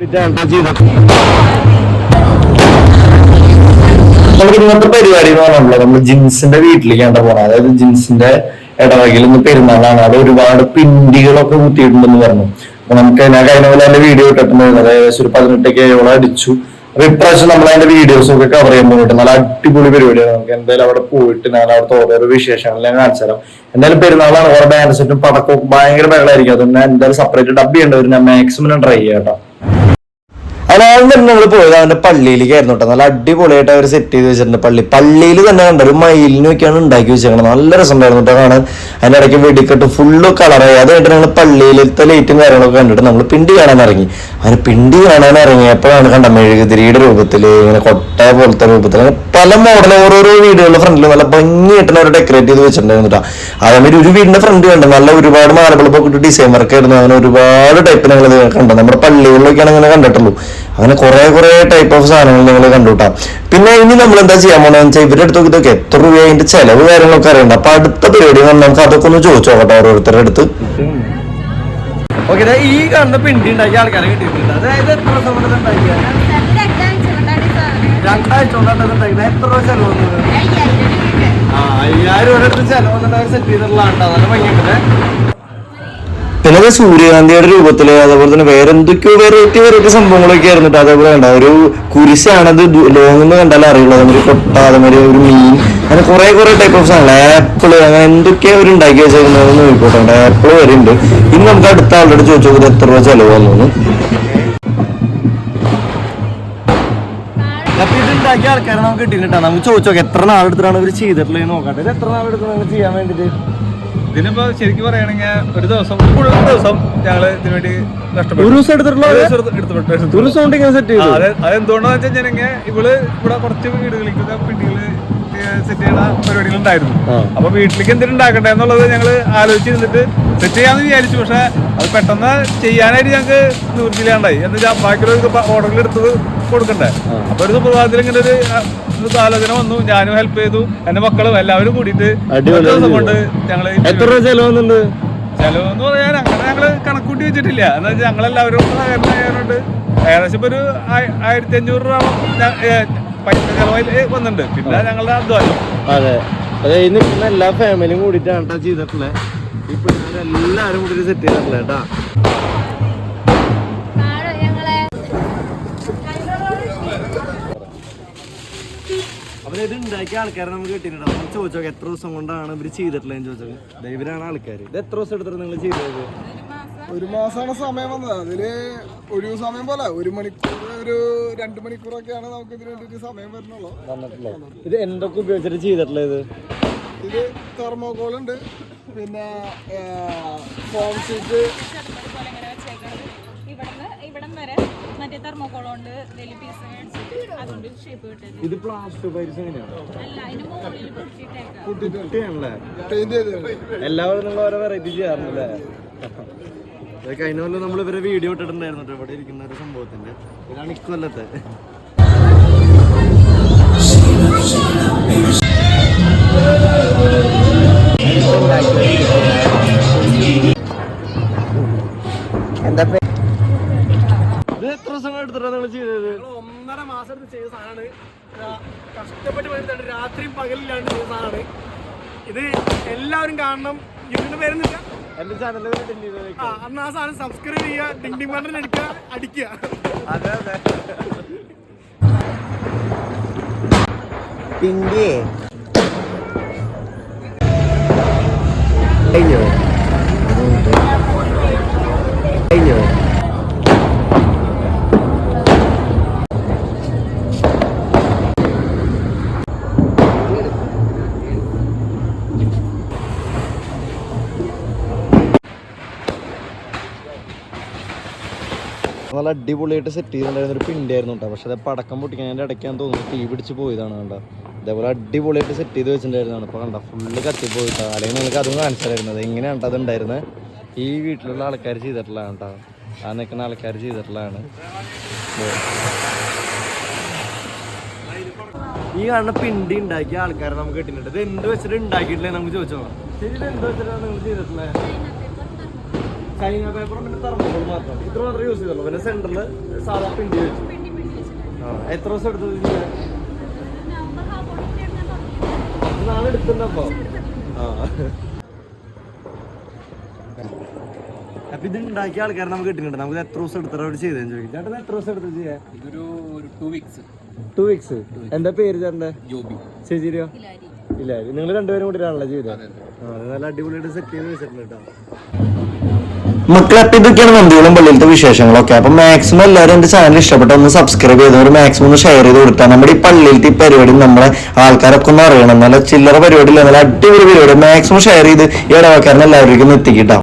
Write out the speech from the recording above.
നമുക്ക് ഇന്നത്തെ പരിപാടി എന്ന് പറഞ്ഞാൽ നമ്മൾ ജിൻസിന്റെ വീട്ടിലേക്കാണ് പോണത്. അതായത് ജിൻസിന്റെ ഇടവകയിൽ പെരുന്നാളാണ്. അവിടെ ഒരുപാട് പിണ്ടികളൊക്കെ കുത്തിയിട്ടുണ്ടെന്ന് പറഞ്ഞു. അപ്പൊ നമുക്ക് ഞാൻ കഴിഞ്ഞ പോലെ അതിന്റെ വീഡിയോ ഇട്ടിട്ടുണ്ടായിരുന്നു. ഏകദേശം ഒരു പതിനെട്ടൊക്കെ ഏഴോളം അടിച്ചു. അപ്പൊ ഇപ്രാവശ്യം നമ്മൾ അതിന്റെ വീഡിയോസ് ഒക്കെ കവർ ചെയ്യാൻ പോയിട്ട് നല്ല അടിപൊളി പരിപാടിയാണ്. നമുക്ക് എന്തായാലും അവിടെ പോയിട്ട് ഞാൻ അവിടുത്തെ ഓരോ വിശേഷങ്ങൾ ഞാൻ കാണിച്ചു തരാം. എന്തായാലും പെരുന്നാളാണ്. ഓരോ ബാൻഡ് സെറ്റും പടക്കവും ഭയങ്കര ബഹളമായിരിക്കും. അതുകൊണ്ട് എന്തായാലും സെപ്പറേറ്റ് ഡബ് ചെയ്യേണ്ടവർ ഞാൻ മാക്സിമം ട്രൈ ചെയ്യാം കേട്ടോ. അതായത് തന്നെ ഞങ്ങൾ പോയത് അവന്റെ പള്ളിയിലേക്ക് ആയിരുന്നു കേട്ടോ നല്ല അടിപൊളിയായിട്ട് അവർ സെറ്റ് ചെയ്ത് വെച്ചിട്ടുണ്ട് പള്ളി. പള്ളിയിൽ തന്നെ കണ്ട? ഒരു മയിലിനൊക്കെയാണ് ഉണ്ടാക്കി വെച്ചേക്കണം നല്ല രസമുണ്ടായിരുന്നു കേട്ടോ കാണാൻ. അതിന്റെ ഇടയ്ക്ക് വെടിക്കെട്ട് ഫുള്ള് കളറായി അത് കഴിഞ്ഞിട്ട് ഞങ്ങൾ പള്ളിയിലത്തെ ലൈറ്റും കാര്യങ്ങളൊക്കെ കണ്ടിട്ട് നമ്മൾ പിണ്ടി കാണാൻ ഇറങ്ങി. അങ്ങനെ പിണ്ടി കാണാൻ ഇറങ്ങിയപ്പോഴാണ് കണ്ട? മെഴുകുതിരിയുടെ രൂപത്തിൽ ഇങ്ങനെ കൊട്ട പോലത്തെ രൂപത്തിൽ പല മോഡൽ ഓരോരോ വീടുകളുടെ ഫ്രണ്ടിൽ നല്ല ഭംഗിയായിട്ട് അവർ ഡെക്കറേറ്റ് ചെയ്ത് വെച്ചിട്ടുണ്ടായിരുന്നു കേട്ടോ അതേമാതിരി ഒരു വീടിന്റെ ഫ്രണ്ട് കണ്ട? നല്ല ഒരുപാട് മാലകളൊക്കെ ഡിസൈൻ വർക്ക് ആയിരുന്നു. അങ്ങനെ ഒരുപാട് ടൈപ്പ് ഞങ്ങൾ കണ്ടത് നമ്മുടെ പള്ളികളിലൊക്കെയാണ് അങ്ങനെ കണ്ടിട്ടുള്ളൂ. അങ്ങനെ കുറെ കുറെ ടൈപ്പ് ഓഫ് സാധനങ്ങൾ നിങ്ങൾ കണ്ടുട്ടാ. പിന്നെ ഇനി നമ്മൾ എന്താ ചെയ്യാൻ പോകണമെന്ന് വെച്ചാൽ ഇവരുടെ അടുത്തൊക്കെ ഇതൊക്കെ എത്ര രൂപ അതിന്റെ ചെലവ് കാര്യങ്ങളൊക്കെ അറിയണ്ട? അപ്പൊ അടുത്ത പരിപാടി നമുക്ക് അതൊക്കെ ഒന്ന് ചോദിച്ചു നോക്കട്ടെ ഓരോരുത്തരുടെ അടുത്ത്. ഓക്കെ ഈ കാണുന്ന പിണ്ടി ഉണ്ടാക്കിയ ആൾക്കാരെ കിട്ടിയിട്ടുണ്ട്. അതായത് എത്ര ദിവസം കൊണ്ട് ഉണ്ടാക്കിയ? രണ്ടാഴ്ച കൊണ്ടാണ് ഉണ്ടാക്കിയത് എത്ര രൂപ ചെലവ് ആ അയ്യായിരം ഒരിടത്ത് ചെലവ് സെറ്റ് ചെയ്തിട്ടുള്ളതാണ് നല്ല ഭംഗിയുണ്ട് പിന്നെ സൂര്യകാന്തിയുടെ രൂപത്തിൽ അതേപോലെ തന്നെ വേറെ എന്തൊക്കെയോ വെറൈറ്റി വെറൈറ്റി സംഭവങ്ങളൊക്കെ ആയിരുന്നു ട്ടോ. അതേപോലെ കണ്ട. ഒരു കുരിശാണത് ലോങ്ങിൽ എന്ന് കണ്ടാലും അറിയുള്ളൂ അതേമാതിരി കൊട്ട അതേമാതിരി ഒരു മീൻ. അങ്ങനെ കുറെ കുറെ ടൈപ്പ് ഓഫ് സാധനങ്ങൾ. ആപ്പിൾ അങ്ങനെ എന്തൊക്കെയാ അവർ ഉണ്ടാക്കി വെച്ചേക്കുന്നതെന്ന് നോക്കിക്കോട്ടെ. ആപ്പിൾ വരെ ഉണ്ട് ഇനി നമുക്ക് അടുത്ത ആളുടെ ചോദിച്ചു നോക്കുന്നത് എത്ര രൂപ ചെലവ് വന്നു ആൾക്കാരെ നമുക്ക് കിട്ടിയിട്ടാണ് നമുക്ക് ചോദിച്ചു നോക്കാം. എത്ര നാളെടുത്തിട്ടാണ് ഇവർ ചെയ്തിട്ടുള്ളത് നോക്കട്ടെ എത്ര നാളെടുത്തു ചെയ്യാൻ വേണ്ടിട്ട് ഇതിനിപ്പോ ശരിക്കും പറയുകയാണെങ്കിൽ ഒരു ദിവസം മുഴുവൻ ദിവസം ഞങ്ങൾ ഇതിനു വേണ്ടി കഷ്ടപ്പെട്ടു ഒരു ദിവസം എടുത്തിട്ടുള്ള അതെന്തുകൊണ്ടാന്ന് വെച്ച് കഴിഞ്ഞാൽ ഇവൾ ഇവിടെ കുറച്ച് വീടുകളിലേക്ക് പിണ്ടികൾ സെറ്റ് ചെയ്യണ പരിപാടികളുണ്ടായിരുന്നു. അപ്പൊ വീട്ടിലേക്ക് എന്തെങ്കിലും ഉണ്ടാക്കട്ടെ എന്നുള്ളത് ഞങ്ങൾ ആലോചിച്ചിരുന്നിട്ട് സെറ്റ് ചെയ്യാന്ന് വിചാരിച്ചു. പക്ഷെ അത് പെട്ടെന്ന് ചെയ്യാനായിട്ട് ഞങ്ങൾക്ക് നിവൃത്തിയില്ലാണ്ടായി എന്ന് വെച്ചാൽ ഓർഡറിൽ എടുത്തത് കൊടുക്കണ്ടേ? അപ്പൊ ഒരു സുപ്രഭാതത്തിൽ ഇങ്ങനെ ഒരു ആലോചന വന്നു. ഞാനും ഹെൽപ്പ് ചെയ്തു. എന്റെ മക്കളും എല്ലാവരും കൂടിയിട്ട് ദിവസം കൊണ്ട് ഞങ്ങൾ എത്ര രൂപ ചെലവെന്ന് പറയാൻ അങ്ങനെ ഞങ്ങൾ കണക്കൂട്ടി വെച്ചിട്ടില്ല. എന്ന് വെച്ചാൽ ഞങ്ങളെല്ലാവരും സഹകരണമായതുകൊണ്ട് ഏകദേശം ഇപ്പൊ ഒരു ആയി- ആയിരത്തി അഞ്ഞൂറ് രൂപ പൈസ ചെലവായി വന്നിട്ടുണ്ട്. പിന്നെ ഞങ്ങളുടെ അധ്വാനം. അതെ. അതെ ഇന്ന് പിന്നെ എല്ലാ ഫാമിലിയും കൂടിയിട്ടാണ് ചെയ്തിട്ടുള്ളത് ഇപ്പൊ എല്ലാവരും കൂടി സെറ്റ് ചെയ്തിട്ടുള്ളത് കേട്ടാ അപ്പൊ ഇത് ഉണ്ടാക്കിയ ആൾക്കാരെ നമുക്ക് കിട്ടിയിട്ടുണ്ട്. നമ്മൾ ചോദിച്ചോ എത്ര ദിവസം കൊണ്ടാണ് ഇവർ ചെയ്തിട്ടുള്ളത്? ചോദിച്ചത് ഇവരാണ് ആൾക്കാർ ഇത് എത്ര ദിവസം എടുത്തിട്ട് നിങ്ങൾ ചെയ്തത്? ഒരു മാസമാണ് സമയം വന്നത്. അതിൽ ഒഴിവ് സമയം പോലെ ഒരു മണിക്കൂർ ഒരു രണ്ട് മണിക്കൂറൊക്കെയാണ് നമുക്ക് ഇതിന് വേണ്ടിയിട്ട് സമയം വരുന്നുള്ളൂ. വന്നിട്ടുള്ളത്. ഇത് എന്തൊക്കെ ഉപയോഗിച്ചിട്ട് ചെയ്തിട്ടുള്ളത് ഇത്? ഇത് തെർമോകോൾ ഉണ്ട് പിന്നെ ഫോം ഷീറ്റ് മറ്റേ തെർമോക്കോളുണ്ട് വലിയ പീസ് മേടിച്ചിട്ട് അതുകൊണ്ട് ഷേപ്പ് കിട്ടുന്നത് ഇത് പ്ലാസ്റ്റിക് പൈസ എങ്ങനെയാണ്? അല്ല അതിന് മുകളിൽ കുട്ടിയാണല്ലേ എല്ലാവരും ഓരോ വെറൈറ്റി ചെയ്യാറുണ്ടല്ലേ? കഴിഞ്ഞ കൊല്ലം നമ്മൾ ഇവരെ വീഡിയോ ഇട്ടിട്ടുണ്ടായിരുന്നു ഇവിടെ ഇരിക്കുന്ന ഒരു സംഭവത്തിന്റെ ഇതാണ് ഇക്കൊല്ലത്തെ. എത്ര ദിവസം എടുത്തിട്ടാണ് നിങ്ങൾ ചെയ്തത്? ഒന്നര മാസം എടുത്ത് ചെയ്ത സാധനമാണ്. കഷ്ടപ്പെട്ട് പണിതാണ് രാത്രിയും പകലില്ലാണ്ട് ചെയ്ത സാധനമാണ്. ഇത് എല്ലാവരും കാണണം. ഇതിന് വരുന്നില്ല എന്റെ ചാനലിൽ ആ അന്ന് ആ സാധനം സബ്സ്ക്രൈബ് ചെയ്യുക ബട്ടൺ അടിക്കുക. അതെ കഴിഞ്ഞോ നല്ല അടിപൊളിയായിട്ട് സെറ്റ് ചെയ്തിട്ടുണ്ടായിരുന്ന ഒരു പിണ്ടിയായിരുന്നു കേട്ടോ പക്ഷെ അത് പടക്കം പൊട്ടിക്കാൻ അതിന്റെ ഇടയ്ക്കാൻ തോന്നുന്നു തീ പിടിച്ച് പോയതാണ് കണ്ട. ഇതേപോലെ അടിപൊളിയായിട്ട് സെറ്റ് ചെയ്ത് വെച്ചിട്ടുണ്ടായിരുന്നതാണ്. ഇപ്പോൾ കണ്ട ഫുള്ള് കത്തിപ്പോയിട്ടാ അല്ലെങ്കിൽ നിങ്ങൾക്ക് അതും കാണിച്ചായിരുന്നത് എങ്ങനെയാണ് അത് ഉണ്ടായിരുന്നത് ഈ വീട്ടിലുള്ള ആൾക്കാർ ചെയ്തിട്ടുള്ളതാണ് കേട്ടോ ആ നിൽക്കുന്ന ആൾക്കാർ ചെയ്തിട്ടുള്ളതാണ്. ഈ കാണുന്ന പിണ്ടി ഉണ്ടാക്കിയ ആൾക്കാരെ നമുക്ക് കിട്ടുന്നുണ്ട് ഇത് എന്ത് വെച്ചിട്ട് ഉണ്ടാക്കിയിട്ടില്ലേ? നമുക്ക് ചോദിച്ചോ ശരി ഇത് എന്ത് വെച്ചിട്ടാണ് നിങ്ങൾ ചെയ്തിട്ടുള്ളത് ചൈന പേപ്പർ പിന്നെ തെർമോകോൾ മാത്രം. ഇത്ര മാത്രമേ യൂസ് ചെയ്തുള്ളൂ. പിന്നെ സെന്ററിൽ സാധാ പിണ്ടി വെച്ചു. എത്ര ദിവസം എടുത്തത് നാളെ എടുത്തിട്ടുണ്ടപ്പോ ആ. അപ്പൊ ഇത് ഉണ്ടാക്കിയ ആൾക്കാരെ നമുക്ക് കിട്ടുന്നുണ്ട്. നമുക്ക് എത്ര ദിവസം എടുത്തിട്ട് അവിടെ ചെയ്തതെന്ന് ചോദിക്കും. ചേട്ടൻ എത്ര ദിവസം എടുത്ത് ചെയ്യാൻ? ഇതൊരു ടു വീക്സ് ടു വീക്സ് എന്താ പേര് ചേട്ടന്റെ? ജോബി. ചേച്ചിരിയോ ഇല്ല നിങ്ങൾ രണ്ടുപേരും ചെയ്തത്? ആ അത്. നല്ല അടിപൊളിയായിട്ട് സെറ്റ് ചെയ്ത് വെച്ചിട്ടുണ്ട് കേട്ടോ. മക്കളെ അപ്പം ഇതൊക്കെയാണ് നന്ദികളും പള്ളിയിലത്തെ വിശേഷങ്ങളൊക്കെ. അപ്പൊ മാക്സിമം എല്ലാവരും എന്റെ ചാനൽ ഇഷ്ടപ്പെട്ട ഒന്ന് സബ്സ്ക്രൈബ് ചെയ്ത് ഒരു മാക്സിമം ഒന്ന് ഷെയർ ചെയ്ത് കൊടുത്താൽ നമ്മുടെ ഈ പള്ളിയിലത്തെ ഈ പരിപാടി നമ്മളെ ആൾക്കാരൊക്കെ ഒന്ന് അറിയണം. നല്ല ചില്ലറ പരിപാടി ഇല്ല നല്ല അടിപൊളി പരിപാടി. മാക്സിമം ഷെയർ ചെയ്ത് ഈ ഇടവക്കാരനെ എല്ലാവരിലേക്കും എത്തിക്കിട്ടാം.